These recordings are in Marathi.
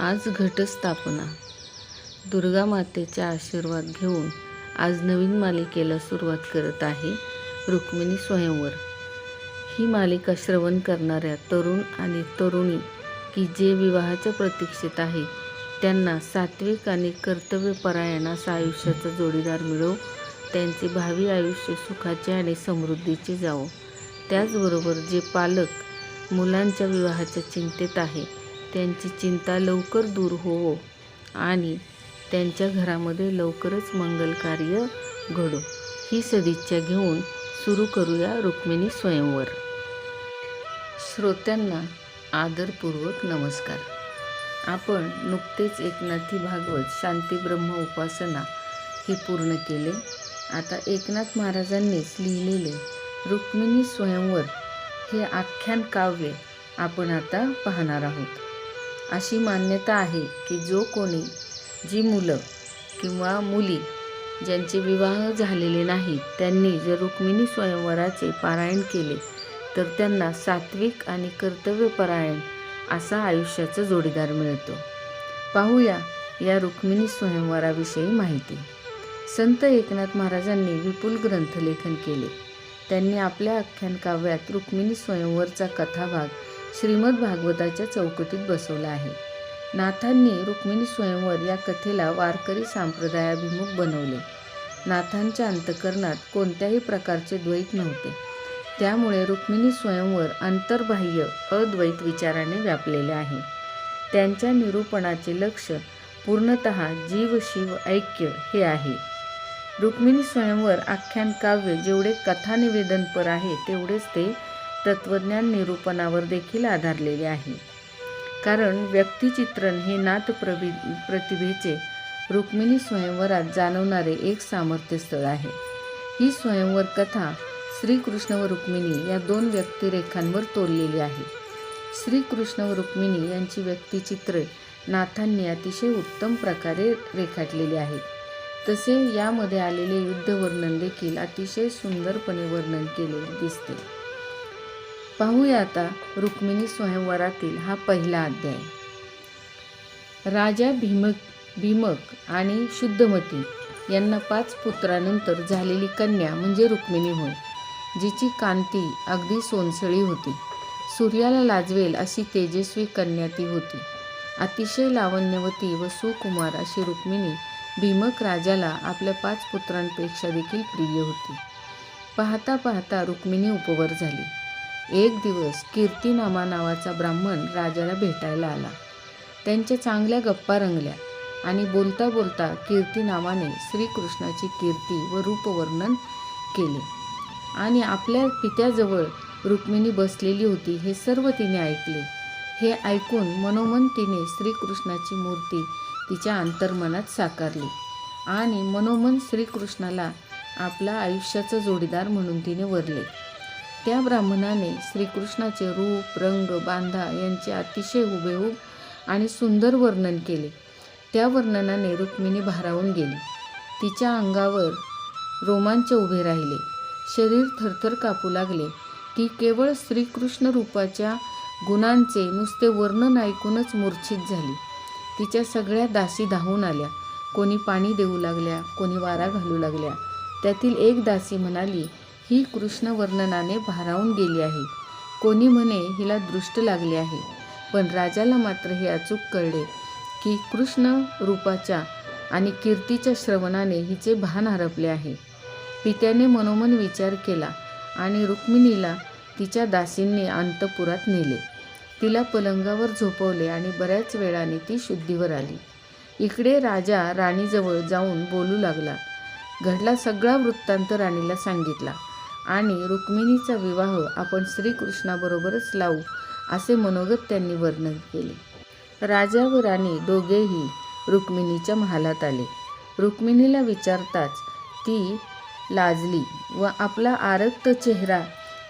आज घटस्थापना. दुर्गा मातेचा आशीर्वाद घेऊन आज नवीन मालिकेला सुरुवात करत आहे रुक्मिणी स्वयंवर. ही मालिका श्रवण करणाऱ्या तरुण आणि तरुणी की जे विवाहाच्या प्रतीक्षेत आहे त्यांना सात्विक आणि कर्तव्यपरायण असा आयुष्याचा जोडीदार मिळो त्यांचे भावी आयुष्य सुखाचे आणि समृद्धीचे जावो. त्याचबरोबर जे पालक मुलांच्या विवाहाच्या चिंतेत आहे त्यांची चिंता लवकर दूर होवो आणि त्यांच्या घरामध्ये लवकरच मंगल कार्य घडो. ही सदिच्छा घेऊन सुरू करूया रुक्मिणी स्वयंवर. श्रोत्यांना आदरपूर्वक नमस्कार. आपण नुकतेच एकनाथी भागवत शांती ब्रह्म उपासना हे पूर्ण केले. आता एकनाथ महाराजांनीच लिहिलेले रुक्मिणी स्वयंवर हे आख्यान काव्य आपण आता पाहणार आहोत. अशी मान्यता आहे की जो कोणी जी मुलं किंवा मुली ज्यांचे विवाह झालेले नाहीत त्यांनी जर रुक्मिणी स्वयंवराचे पारायण केले तर त्यांना सात्विक आणि कर्तव्यपरायण असा आयुष्याचा जोडीदार मिळतो. पाहूया या रुक्मिणी स्वयंवराविषयी माहिती. संत एकनाथ महाराजांनी विपुल ग्रंथलेखन केले. त्यांनी आपल्या आख्यान काव्यात रुक्मिणी स्वयंवरचा कथाभाग श्रीमद भागवताच्या चौकटीत बसवला आहे. नाथांनी रुक्मिणी स्वयंवर या कथेला वारकरी संप्रदायाभिमुख बनवले. नाथांच्या अंतकरणात कोणत्याही प्रकारचे द्वैत नव्हते. त्यामुळे रुक्मिणी स्वयंवर अंतर्बाह्य अद्वैत विचाराने व्यापलेले आहे. त्यांच्या निरूपणाचे लक्ष पूर्णत जीव शिव ऐक्य हे आहे. रुक्मिणी स्वयंवर आख्यान काव्य जेवढे कथानिवेदनपर आहे तेवढेच ते तत्त्वज्ञान निरूपणावर देखील आधारलेले आहे. कारण व्यक्तिचित्रण हे नाथ प्रवि प्रतिभेचे रुक्मिणी स्वयंवरात जाणवणारे एक सामर्थ्य स्थळ आहे. ही स्वयंवर कथा श्रीकृष्ण व रुक्मिणी या दोन व्यक्तिरेखांवर तोललेली आहे. श्रीकृष्ण व रुक्मिणी यांची व्यक्तिचित्रे नाथांनी अतिशय उत्तम प्रकारे रेखाटलेली आहेत. तसे यामध्ये आलेले युद्धवर्णन देखील अतिशय सुंदरपणे वर्णन केलेले दिसते. पाहूया आता रुक्मिणी स्वयंवरातील हा पहिला अध्याय. राजा भीमक भीमक आणि शुद्धमती यांना पाच पुत्रानंतर झालेली कन्या म्हणजे रुक्मिणी होय जिची कांती अगदी सोनसळी होती. सूर्याला लाजवेल अशी तेजस्वी कन्या ती होती. अतिशय लावण्यवती व सुकुमार अशी रुक्मिणी भीमक राजाला आपल्या पाच पुत्रांपेक्षा देखील प्रिय होती. पाहता पाहता रुक्मिणी उपवर झाली. एक दिवस कीर्तिनामा नावाचा ब्राह्मण राजाला भेटायला आला. त्यांच्या चांगल्या गप्पा रंगल्या आणि बोलता बोलता कीर्तिनामाने श्रीकृष्णाची कीर्ती व रूपवर्णन केले. आणि आपल्या पित्याजवळ रुक्मिणी बसलेली होती हे सर्व तिने ऐकले. हे ऐकून मनोमन तिने श्रीकृष्णाची मूर्ती तिच्या अंतर्मनात साकारली आणि मनोमन श्रीकृष्णाला आपला आयुष्याचा जोडीदार म्हणून तिने वरले. त्या ब्राह्मणाने श्रीकृष्णाचे रूप रंग बांधा यांचे अतिशय हुबेहूब आणि सुंदर वर्णन केले. त्या वर्णनाने रुक्मिणी भारावून गेली. तिच्या अंगावर रोमांच उभे राहिले. शरीर थरथर कापू लागले ती केवळ श्रीकृष्ण रूपाच्या गुणांचे नुसते वर्णन ऐकूनच मूर्छित झाली. तिच्या सगळ्या दासी धावून आल्या. कोणी पाणी देऊ लागल्या कोणी वारा घालू लागल्या. त्यातील एक दासी म्हणाली ही कृष्ण वर्णनाने भारावून गेली आहे. कोणी म्हणे हिला दृष्ट लागले आहे. पण राजाला मात्र हे अचूक कळले की कृष्ण रूपाच्या आणि कीर्तीच्या श्रवणाने हिचे भान हरपले आहे. पित्याने मनोमन विचार केला आणि रुक्मिणीला तिच्या दासींनी अंतपुरात नेले. तिला पलंगावर झोपवले आणि बऱ्याच वेळाने ती शुद्धीवर आली. इकडे राजा राणीजवळ जाऊन बोलू लागला. घडला सगळा वृत्तांत राणीला सांगितला. आणि रुक्मिणीचा विवाह आपण श्रीकृष्णाबरोबरच लावू असे मनोगत त्यांनी वर्णन केले. राजा व राणी दोघेही रुक्मिणीच्या महालात आले. रुक्मिणीला विचारताच ती लाजली व आपला आरक्त चेहरा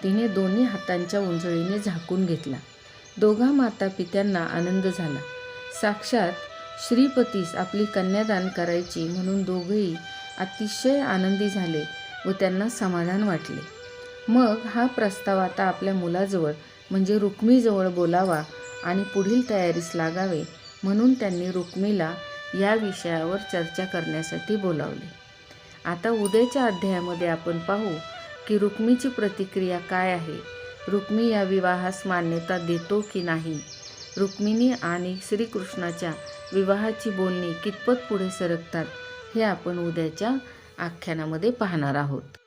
तिने दोन्ही हातांच्या उंजळीने झाकून घेतला. दोघा माता पित्यांना आनंद झाला. साक्षात श्रीपतीस आपली कन्यादान करायची म्हणून दोघेही अतिशय आनंदी झाले. व त्यांना समाधान वाटले. मग हा प्रस्ताव आता आपल्या मुलाजवळ म्हणजे रुक्मीजवळ बोलावा आणि पुढील तयारीस लागावे म्हणून त्यांनी रुक्मीला या विषयावर चर्चा करण्यासाठी बोलावले. आता उद्याच्या अध्यायामध्ये आपण पाहू की रुक्मीची प्रतिक्रिया काय आहे. रुक्मी या विवाहास मान्यता देतो की नाही? रुक्मिणी आणि श्रीकृष्णाच्या विवाहाची बोलणी कितपत पुढे सरकतात हे आपण उद्याच्या आख्यानामध्ये पाहणार आहोत.